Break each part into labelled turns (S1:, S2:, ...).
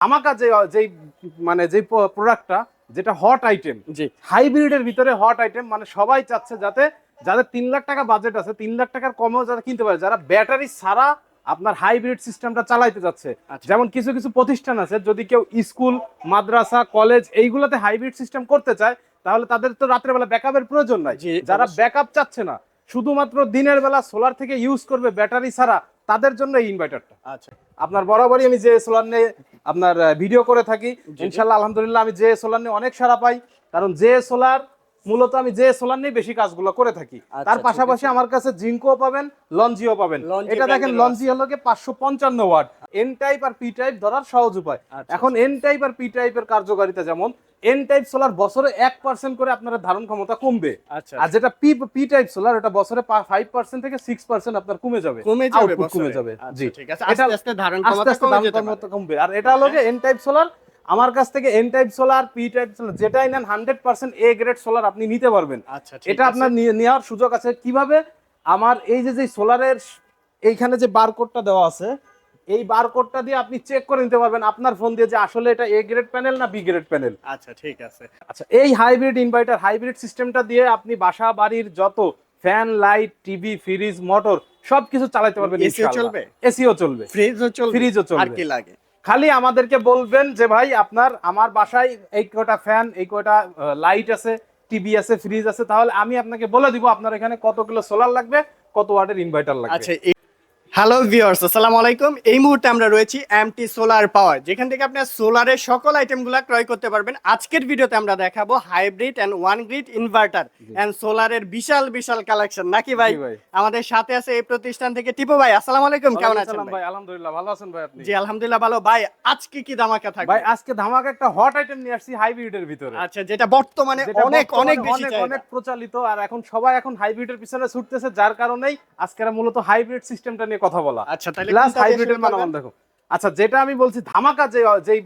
S1: আমাকা যে যেই মানে যেই প্রোডাক্টটা যেটা হট আইটেম
S2: জি।
S1: হাইব্রিডের ভিতরে হট আইটেম মানে সবাই চাচ্ছে যাতে যাদের তিন লাখ টাকা বাজেট আছে তিন লাখ টাকার কমেও যারা কিনতে পারে যারা ব্যাটারি ছাড়া আপনার হাইব্রিড সিস্টেমটা চালাইতে যাচ্ছে।
S2: আচ্ছা।
S1: যেমন কিছু কিছু প্রতিষ্ঠান আছে যদি কেউ স্কুল মাদ্রাসা কলেজ এইগুলোতে হাইব্রিড সিস্টেম করতে চায় তাহলে তাদের তো রাত্রেবেলা ব্যাকআপের প্রয়োজন নাই। যারা ব্যাকআপ চাচ্ছে না শুধুমাত্র দিনের বেলা সোলার থেকে ইউজ করবে ব্যাটারি ছাড়া তাদের জন্য এই ইনভার্টারটা
S2: আচ্ছা।
S1: আপনার বরাবরই আমি যে সোলার নিয়ে আপনার ভিডিও করে থাকি। ইনশাল্লাহ আলহামদুলিল্লাহ আমি যে সোলার নিয়ে অনেক সারা পাই কারণ যে সোলার মূলত আমি যে সোলার নিয়ে বেশি কাজগুলো করে থাকি।
S2: আচ্ছা,
S1: তার পাশাপাশি আমার কাছে জিঙ্কও পাবেন লঞ্জিও পাবেন। এটা দেখেন লঞ্জি হলো পাঁচশো পঞ্চান্ন ওয়াট। এন টাইপ আর পি টাইপ ধরার সহজ উপায়।
S2: আচ্ছা,
S1: এখন এন টাইপ আর পি টাইপের কার্যকারিতা যেমন এন টাইপ সোলার বছরে এক পার্সেন্ট করে আপনার ধারণ ক্ষমতা কমবে।
S2: আচ্ছা
S1: আর যেটা পি পি টাইপ সোলার ওটা বছরে ফাইভ পার্সেন্ট থেকে সিক্স পার্সেন্ট আপনার কমে যাবে।
S2: কমে যাবে
S1: কমে যাবে।
S2: আচ্ছা,
S1: জি।
S2: ঠিক আছে।
S1: এটা
S2: আস্তে আস্তে ধারণ ক্ষমতা।
S1: কমবে। আর এটা হলো এন টাইপ সোলার আমার কাছ থেকে N type solar P type solar যেটাই নেন hundred percent A grade solar আপনি নিতে পারবেন।
S2: আচ্ছা
S1: এটা আপনার নেওয়ার সুযোগ আছে। কীভাবে? আমার এই যে যে সোলারের এইখানে যে বারকোডটা দেওয়া আছে এই বারকোডটা দিয়ে আপনি চেক করে নিতে পারবেন আপনার ফোন দিয়ে যে আসলে এটা এ গ্রেড প্যানেল না বি গ্রেড প্যানেল
S2: আচ্ছা ঠিক আছে।
S1: আচ্ছা এই হাইব্রিড ইনভার্টার হাইব্রিড সিস্টেমটা দিয়ে আপনি বাসা বাড়ির যত fan light TV fridge motor সবকিছু চালাতে পারবেন
S2: AC ও চলবে?
S1: এসিও চলবে।
S2: ফ্রিজও চলবে?
S1: ফ্রিজও চলবে।
S2: আর কি লাগে?
S1: খালি আমাদেরকে বলবেন যে ভাই, আপনার, আমার বাসায় এই কটা ফ্যান এই কটা লাইট আছে টিভি আছে ফ্রিজ আছে, তাহলে আমি আপনাকে বলে দিব আপনার এখানে কত কিলো সোলার লাগবে, কত ওয়াটের ইনভার্টার লাগবে।
S2: আচ্ছা হ্যালো ভিউয়ার্স আসসালামু আলাইকুম। এই মুহূর্তে আমরা রয়েছি এমটি সোলার পাওয়ার যেখান থেকে আপনার সোলারের সকল আইটেমগুলো ক্রয় করতে পারবেন। আজকের ভিডিওতে আমরা দেখাবো hybrid and on grid inverter and সোলারের বিশাল বিশাল কালেকশন নাকি ভাই? আমাদের সাথে আছে এই প্রতিষ্ঠান থেকে টিপু ভাই। আসসালামু আলাইকুম কেমন আছেন ভাই?
S1: আলহামদুলিল্লাহ ভালো আছেন ভাই আপনি?
S2: জি আলহামদুলিল্লাহ ভালো। ভাই আজকে কি ধামাকা থাকবে?
S1: ভাই আজকে ধামাকা একটা হট আইটেম নিয়ে আসছি হাইব্রিডের ভিতরে।
S2: আচ্ছা যেটা বর্তমানে অনেক অনেক বেশি
S1: অনেক অনেক প্রচলিত আর এখন সবাই এখন হাইব্রিডের পিছনে ছুটতেছে যার কারণেই আজকে মূলত হাইব্রিড সিস্টেমটা নিয়ে কথা বলা।
S2: আচ্ছা তাহলে
S1: প্লাস হাইব্রিডের? দেখো। আচ্ছা যেটা আমি বলছি ধামাকা যে যেই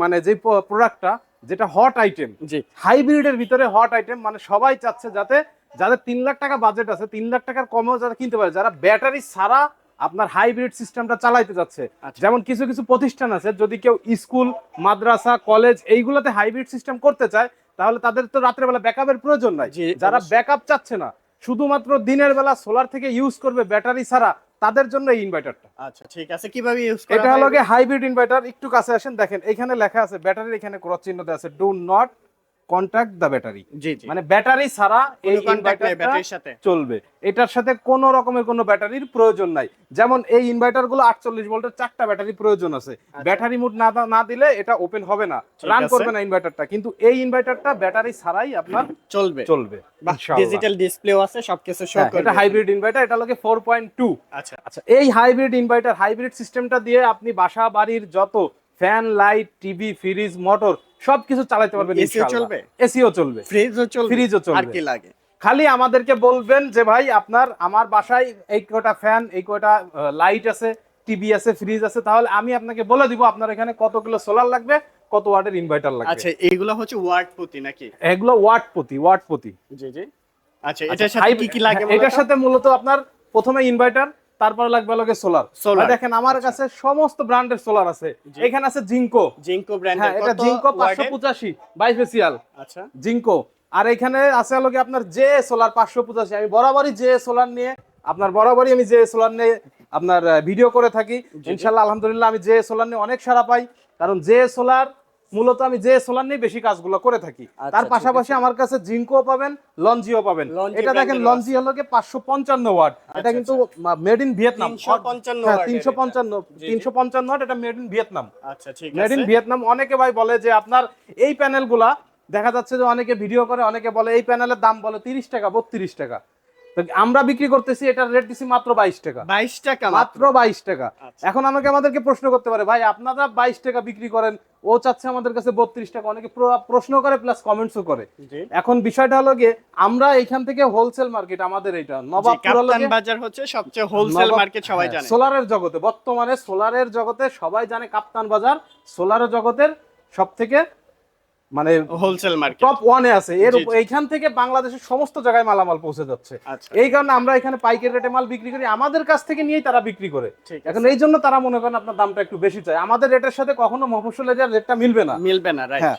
S1: মানে যে প্রোডাক্টটা যেটা হট আইটেম
S2: জি।
S1: হাইব্রিডের ভিতরে হট আইটেম মানে সবাই চাচ্ছে যাতে যাদের তিন লাখ টাকা বাজেট আছে তিন লাখ টাকার কমেও যারা কিনতে পারে যারা ব্যাটারি ছাড়া আপনার হাইব্রিড সিস্টেমটা চালাইতে যাচ্ছে।
S2: আচ্ছা।
S1: যেমন কিছু কিছু প্রতিষ্ঠান আছে যদি কেউ স্কুল মাদ্রাসা কলেজ এইগুলোতে হাইব্রিড সিস্টেম করতে চায় তাহলে তাদের তো রাত্রেবেলা ব্যাকআপের প্রয়োজন নাই। যারা ব্যাকআপ চাচ্ছে না শুধুমাত্র দিনের বেলা সোলার থেকে ইউজ করবে ব্যাটারি ছাড়া তাদের জন্য এই ইনভার্টারটা
S2: আচ্ছা ঠিক আছে। কীভাবে ইউজ করা
S1: এটা হলো হাইব্রিড ইনভার্টার একটু কাছে আসেন দেখেন এখানে লেখা আছে ব্যাটারির এখানে ক্রস চিহ্ন দেওয়া আছে do not contact the battery মানে ব্যাটারি ছাড়া এই ইনভার্টারটা
S2: ব্যাটারির সাথে।
S1: চলবে। এটার সাথে কোনো রকমের কোনো ব্যাটারির প্রয়োজন নাই। যেমন এই ইনভার্টারগুলো আটচল্লিশ ভোল্টের চারটা ব্যাটারি প্রয়োজন আছে। ব্যাটারি মুড না না দিলে এটা ওপেন হবে না। রান করবে না ইনভার্টারটা কিন্তু এই ইনভার্টারটা ব্যাটারি ছাড়াই আপনার
S2: চলবে।
S1: চলবে।
S2: ডিজিটাল ডিসপ্লেও আছে সবকিছু শো
S1: হ্যাঁ,
S2: করবে।
S1: এটা হাইব্রিড ইনভার্টার এটা পয়েন্ট টু
S2: আচ্ছা।
S1: আচ্ছা এই হাইব্রিড ইনভার্টার হাইব্রিড সিস্টেমটা দিয়ে আপনি বাসা বাড়ির যত fan light TV fridge motor সবকিছু চালাতে পারবেন
S2: AC ও চলবে?
S1: এসিও চলবে।
S2: ফ্রিজও চলবে?
S1: ফ্রিজও চলবে।
S2: আর কি লাগে?
S1: খালি আমাদেরকে বলবেন যে ভাই আপনার আমার বাসায় এই কয়টা ফ্যান এই কয়টা লাইট আছে টিভি আছে ফ্রিজ আছে তাহলে আমি আপনাকে বলে দিব আপনার এখানে কত কিলো সোলার লাগবে কত ওয়াটের ইনভার্টার লাগবে।
S2: আচ্ছা এইগুলো হচ্ছে ওয়াট প্রতি নাকি?
S1: এগুলো ওয়াট প্রতি ওয়াট প্রতি।
S2: জি জি। আচ্ছা
S1: আচ্ছা,
S2: এটার সাথে কি কি লাগে
S1: হ্যাঁ, এটার সাথে মূলত আপনার প্রথমে ইনভার্টার তারপর লাগবে লগে সোলার
S2: Solar,
S1: দেখেন আমার কাছে সমস্ত ব্র্যান্ডের সোলার আছে। এখানে আছে জিঙ্কো
S2: জিঙ্কো
S1: ব্র্যান্ড
S2: হ্যাঁ
S1: এটা জিঙ্কো পাঁচশো? পঁচাশি বাইফেসিয়াল
S2: আচ্ছা।
S1: জিঙ্কো আর এখানে আছে হলো কি আপনার জে সোলার পাঁচশো পঁচাশি। আমি বরাবরই জে সোলার নিয়ে আপনার বরাবরই আমি জে সোলার নিয়ে আপনার ভিডিও করে থাকি। ইনশাল্লাহ আলহামদুলিল্লাহ আমি জে সোলার নিয়ে অনেক সারা পাই। কারণ জে সোলার মূলত আমি যে সোলার নিয়ে বেশি কাজগুলো করে থাকি
S2: আচ্ছা,
S1: তার পাশাপাশি আমার কাছে জিঙ্কো পাবেন লঞ্জিও পাবেন। এটা দেখেন লঞ্জি হলো কি পাঁচশো পঞ্চান্ন ওয়াট। এটা
S2: আচ্ছা,
S1: কিন্তু মেড ইন ভিয়েতনাম
S2: 355
S1: হ্যাঁ
S2: watt-এর
S1: তিনশো পঞ্চান্ন
S2: জি।
S1: তিনশো পঞ্চান্ন ওয়াট এটা মেড ইন ভিয়েতনাম
S2: আচ্ছা ঠিক
S1: মেড ইন ভিয়েতনাম অনেকে ভাই বলে যে আপনার এই প্যানেলগুলা দেখা যাচ্ছে যে অনেকে ভিডিও করে অনেকে বলে এই প্যানেলের দাম বলে তিরিশ টাকা বত্রিশ টাকা। তো আমরা বিক্রি করতেছি এটার রেট দিছি মাত্র বাইশ টাকা।
S2: 22 টাকা
S1: মাত্র। বাইশ টাকা।
S2: আচ্ছা।
S1: এখন আমাকে আমাদেরকে প্রশ্ন করতে পারে ভাই আপনারা বাইশ টাকা বিক্রি করেন ও চাচ্ছে আমাদের কাছে বত্রিশ টাকা। অনেকে প্রশ্ন করে প্লাস কমেন্টসও করে। এখন বিষয়টা হলো গিয়ে আমরা এখান থেকে হোলসেল মার্কেট আমাদের এটা নবাবপুর
S2: বাজার হচ্ছে সবচেয়ে হোলসেল মার্কেট সবাই
S1: হ্যাঁ,
S2: জানে।
S1: সোলারের জগতে বর্তমানে সোলারের জগতে সবাই জানে কাপ্তান বাজার সোলারের জগতের সব থেকে মানে
S2: হোলসেল মার্কেট
S1: টপ ওয়ানে আছে। এর। এইখান থেকে বাংলাদেশের সমস্ত জায়গায় মালামাল পৌঁছে যাচ্ছে।
S2: আচ্ছা।
S1: এই কারণে আমরা এখানে পাইকারি রেটে মাল বিক্রি করি। আমাদের কাছ থেকে নিয়েই তারা বিক্রি করে। এখন এই জন্য তারা মনে করেন আপনার দামটা একটু বেশি চায়। আমাদের রেটের সাথে কখনো মফস্বল এরিয়ার রেটটা মিলবে না।
S2: মিলবে না রাইট
S1: হ্যাঁ।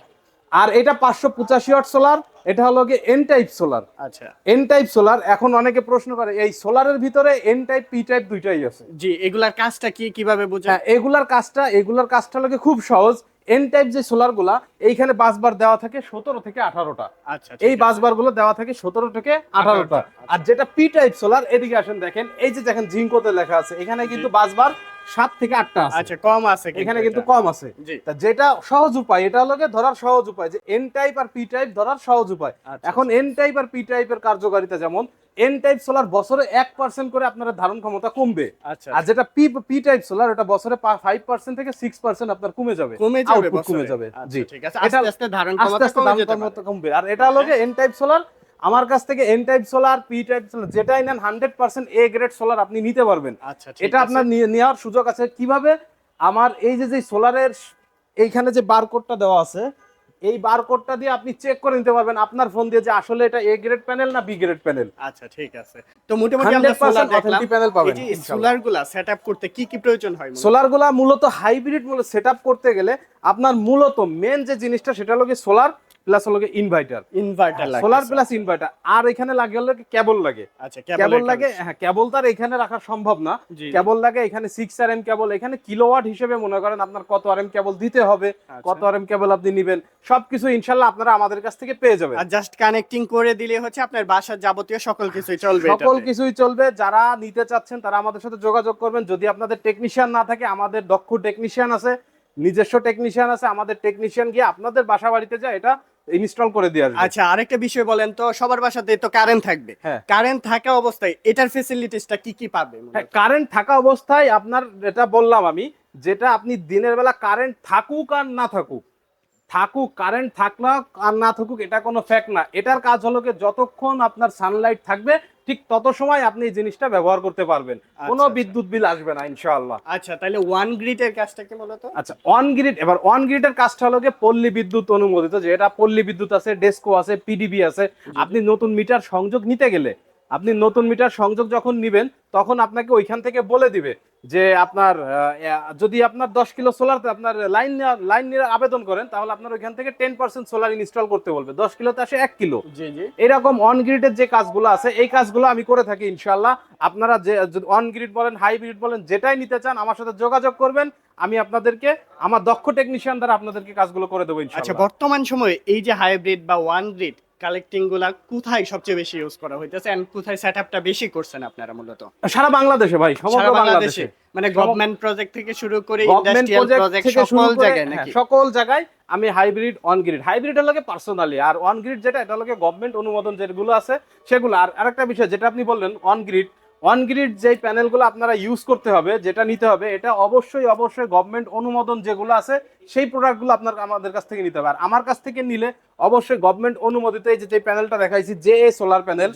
S1: আর এটা পাঁচশো পঁচাশি ওয়াট সোলার এটা হলো গিয়ে এন টাইপ সোলার
S2: আচ্ছা।
S1: এন টাইপ সোলার এখন অনেকে প্রশ্ন করে এই সোলারের ভিতরে এন টাইপ পি টাইপ দুইটাই আছে।
S2: জি এগুলার কাজটা কি কীভাবে বুঝেন
S1: হ্যাঁ এগুলার কাজটা এগুলার কাজটা লাগে খুব সহজ। এন টাইপ যে সোলারগুলা এইখানে বাসবার দেওয়া থাকে সতেরো থেকে আঠারোটা।
S2: আচ্ছা
S1: এই বাসবারগুলো দেওয়া থাকে সতেরো থেকে আঠারোটা। আর যেটা পি টাইপ সোলার এদিকে আসেন দেখেন এই যে দেখেন জিঙ্কোতে লেখা আছে এখানে কিন্তু বাসবার সাত থেকে আটটা আছে।
S2: আচ্ছা কম আছে
S1: এখানে কিন্তু কম আছে। তা যেটা সহজ উপায় এটা হলো ধরার সহজ উপায় যে এন টাইপ আর পি টাইপ ধরার সহজ উপায়।
S2: আচ্ছা,
S1: এখন এন টাইপ আর পি টাইপের কার্যকারিতা যেমন এন টাইপ সোলার বছরে এক পার্সেন্ট করে আপনার ধারণ ক্ষমতা কমবে।
S2: আচ্ছা
S1: আর যেটা পি পি টাইপ সোলার ওটা বছরে ফাইভ পার্সেন্ট থেকে সিক্স পার্সেন্ট আপনার কমে যাবে।
S2: কমে যাবে
S1: কমে যাবে।
S2: আচ্ছা,
S1: জি।
S2: ঠিক আছে। আস্তে আস্তে ধারণ ক্ষমতা
S1: কমবে। আর এটা হলো এন টাইপ সোলার আমার কাছ থেকে N type solar P type solar যেটাই নেন hundred percent A grade solar আপনি নিতে পারবেন।
S2: আচ্ছা
S1: এটা আপনার নেওয়ার সুযোগ আছে কীভাবে? আমার এই যে যে সোলারের এইখানে যে বারকোডটা দেওয়া আছে এই বারকোডটা দিয়ে আপনি চেক করে নিতে পারবেন আপনার ফোন দিয়ে যে আসলে এটা এ গ্রেড প্যানেল না বি গ্রেড প্যানেল
S2: আচ্ছা ঠিক আছে। তো মোটামুটি আমরা সোলার দেখলাম।
S1: panel পাবেন,
S2: এই যে
S1: ইনশাআল্লাহ।
S2: সোলারগুলা সেটআপ করতে কি কি প্রয়োজন হয় মূলত?
S1: সোলারগুলা মূলত হাইব্রিড মূলত সেট করতে গেলে আপনার মূলত মেন যে জিনিসটা সেটা হলো সোলার প্লাস হলো ইনভার্টার
S2: ইনভার্টার লাগে
S1: সোলার প্লাস ইনভার্টার আর এখানে লাগে হলো কেবল লাগে?
S2: আচ্ছা
S1: কেবল লাগে হ্যাঁ কেবল তার এখানে রাখা সম্ভব না। কেবল লাগে এখানে কেবল এখানে কিলোওয়াট হিসেবে মনে করেন আপনার কত আর এম কেবল দিতে হবে
S2: আচ্ছা।
S1: কত কেবল আপনি নিবেন সবকিছু ইনশাল্লাহ আপনারা আমাদের কাছ থেকে পেয়ে যাবেন।
S2: আর জাস্ট কানেক্টিং করে দিলে হচ্ছে আপনার বাসার যাবতীয় সকল কিছুই চলবে
S1: সকল কিছুই চলবে যারা নিতে চাচ্ছেন তারা আমাদের সাথে যোগাযোগ করবেন। যদি আপনাদের টেকনিশিয়ান না থাকে আমাদের দক্ষ টেকনিশিয়ান আছে নিজস্ব টেকনিশিয়ান আছে আমাদের টেকনিশিয়ান গিয়ে আপনাদের বাসা বাড়িতে যায় এটা ইনস্টল করে দিয়ে আসবে।
S2: আচ্ছা আরেকটা বিষয় বলেন তো সবার বাসাতে তো কারেন্ট থাকবে।
S1: হ্যাঁ।
S2: কারেন্ট থাকা অবস্থায় এটার ফেসিলিটিসটা কি কি পাবে
S1: হ্যাঁ কারেন্ট থাকা অবস্থায় আপনার এটা বললাম আমি যেটা আপনি দিনের বেলা কারেন্ট থাকুক আর না থাকুক। থাকুক কারেন্ট থাকলাক আর না থাকুক এটা কোনো ফ্যাক্ট না। এটার কাজ হলো কি যতক্ষণ আপনার সানলাইট থাকবে ঠিক তত সময় আপনি এই জিনিসটা ব্যবহার করতে পারবেন। কোনো
S2: আচ্ছা।
S1: বিদ্যুৎ বিল আসবে না ইনশাআল্লাহ।
S2: আচ্ছা তাহলে ওয়ান গ্রিড এর কাজটা কি মূলত
S1: আচ্ছা ওয়ান গ্রিড এবার ওয়ান গ্রিড এর কাজটা হলো যে পল্লী বিদ্যুৎ অনুমোদিত যেটা পল্লী বিদ্যুৎ আছে ডেস্কো আছে পিডিবি আছে। আপনি নতুন মিটার সংযোগ নিতে গেলে আপনি নতুন মিটার সংযোগ যখন নিবেন তখন আপনাকে ওইখান থেকে বলে দিবে যে আপনার যদি আপনার দশ কিলো সোলার আপনার লাইন লাইন নিয়ে আবেদন করেন তাহলে আপনার ওইখান থেকে টেন পার্সেন্ট সোলার ইনস্টল করতে বলবে। দশ কিলোতে আসে এক কিলো।
S2: জি জি।
S1: এরকম অন গ্রিডের যে কাজগুলো আছে এই কাজগুলো আমি করে থাকি ইনশাল্লাহ আপনারা যে অন গ্রিড বলেন হাই গ্রিড বলেন যেটাই নিতে চান আমার সাথে যোগাযোগ করবেন। আমি আপনাদেরকে আমার দক্ষ টেকনিশিয়ান দ্বারা আপনাদেরকে কাজগুলো করে দেবো
S2: আচ্ছা বর্তমান সময়ে এই যে হাইব্রিড বা ওয়ান গ্রিড কোথায় সবচেয়ে বেশি ইউজ করা হইতেছে এন্ড কোথায় সেটআপটা বেশি করছেন আপনারা মূলত?
S1: সারা বাংলাদেশে ভাই সমগ্র বাংলাদেশে।
S2: মানে গভর্নমেন্ট প্রজেক্ট থেকে শুরু করে ইন্ডাস্ট্রিয়াল
S1: প্রজেক্ট
S2: সকল জায়গায়
S1: হ্যাঁ,
S2: নাকি?
S1: সকল জায়গায় আমি হাইব্রিড অন গ্রিড হাইব্রিড হলো পার্সোনালি আর অন গ্রিড যেটা এটা হলো গভর্নমেন্ট অনুমোদন যেগুলো আছে সেগুলো। আর আরেকটা বিষয় যেটা আপনি বললেন অন গ্রিড অন গ্রিড যে প্যানেলগুলো আপনারা ইউজ করতে হবে যেটা নিতে হবে এটা অবশ্যই অবশ্যই গভর্নমেন্ট অনুমোদন যেগুলো আছে সেই প্রোডাক্টগুলো আপনার আমাদের কাছ থেকে নিতে হবে। আর আমার কাছ থেকে নিলে অবশ্যই গভর্নমেন্ট অনুমোদিত এই যে যে প্যানেলটা দেখাইছি J A solar panel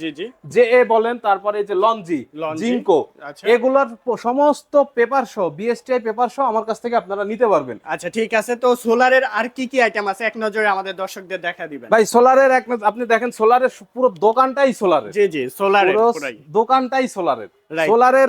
S2: G
S1: A বলেন তারপরে এই যে লঞ্জি জিঙ্কো। এগুলোর সমস্ত পেপার সহ বিএসটিআই পেপার সহ আমার কাছ থেকে আপনারা নিতে পারবেন।
S2: আচ্ছা ঠিক আছে। তো সোলারের আর কি কি আইটেম আছে? এক নজরে আমাদের দর্শকদের দেখা দিবেন।
S1: ভাই সোলারের এক আপনি দেখেন সোলারের পুরো দোকানটাই সোলারের
S2: জি জি সোলারের
S1: পুরো দোকানটাই সোলারের. সোলারের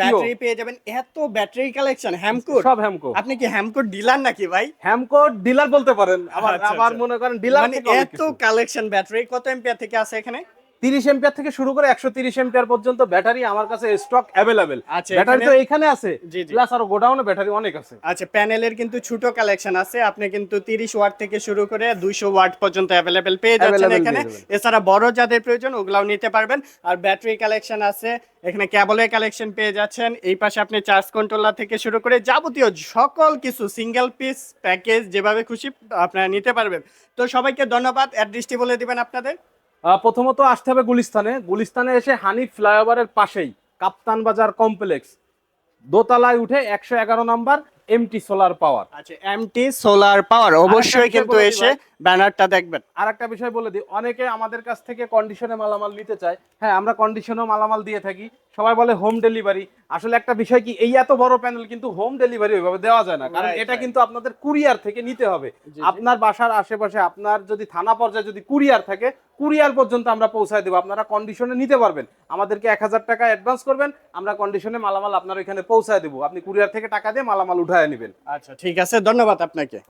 S2: ব্যাটারি পেয়ে যাবেন। এত ব্যাটারি কালেকশন হ্যামকোর
S1: সব হ্যামকো
S2: আপনি কি হ্যামকোর ডিলার নাকি ভাই?
S1: হ্যামকো ডিলার বলতে পারেন। আবার
S2: আচ্ছা,
S1: আবার
S2: আচ্ছা।
S1: মনে করেন ডিলার
S2: মানে এত কালেকশন ব্যাটারি কত এম্পিয়ার থেকে আছে এখানে?
S1: 30 এম্পিয়ার থেকে শুরু করে 130 এম্পিয়ার পর্যন্ত ব্যাটারি আমার কাছে স্টক অ্যাভেলেবেল
S2: আচ্ছা,
S1: ব্যাটারি তো
S2: এখানে-
S1: আছে। প্লাস আর গোডাউনে ব্যাটারি অনেক আছে।
S2: আচ্ছা প্যানেলের কিন্তু ছোট কালেকশন আছে আপনি কিন্তু 30 ওয়াট থেকে শুরু করে 200 ওয়াট পর্যন্ত অ্যাভেলেবেল পেয়ে যাচ্ছেন এখানে। এছাড়া বড় যাদের প্রয়োজন ওগুলাও নিতে পারবেন। আর ব্যাটারি কালেকশন আছে এখানে কেবলের কালেকশন পেয়ে যাচ্ছেন। এই পাশে আপনি চার্জ কন্ট্রোলার থেকে শুরু করে যাবতীয় সকল কিছু সিঙ্গেল পিস প্যাকেজ যেভাবে খুশি আপনারা নিতে পারবেন। তো সবাইকে ধন্যবাদ। অ্যাড্রেসটি বলে দিবেন আপনাদের।
S1: প্রথমত আসতে হবে গুলিস্তানে। গুলিস্তানে এসে হানিফ ফ্লাইওভারের পাশেই কাপ্তান বাজার কমপ্লেক্স। দোতলায় উঠে একশো এগারো নাম্বার এমটি সোলার পাওয়ার
S2: আচ্ছা এমটি সোলার পাওয়ার অবশ্যই কিন্তু এসে। ব্যানারটা দেখবেন।
S1: আর একটা বিষয় বলে দিই অনেকে আমাদের কাছ থেকে কন্ডিশনে মালামাল নিতে চায়। হ্যাঁ আমরা কন্ডিশনেও মালামাল দিয়ে থাকি। সবাই বলে হোম ডেলিভারি আসলে একটা বিষয় কি এই এত বড় প্যানেল কিন্তু হোম ডেলিভারি ওইভাবে দেওয়া যায় না। কারণ এটা কিন্তু আপনাদের কুরিয়ার থেকে নিতে হবে। আপনার বাসার আশেপাশে আপনার যদি থানা পর্যায়ে যদি কুরিয়ার থাকে কুরিয়ার পর্যন্ত আমরা পৌঁছায় দেবো। আপনারা কন্ডিশনে নিতে পারবেন। আমাদেরকে এক হাজার টাকা অ্যাডভান্স করবেন। আমরা কন্ডিশনে মালামাল আপনার এখানে পৌঁছায় দেবো। আপনি কুরিয়ার থেকে টাকা দিয়ে মালামাল উঠায় নেবেন।
S2: আচ্ছা ঠিক আছে ধন্যবাদ আপনাকে।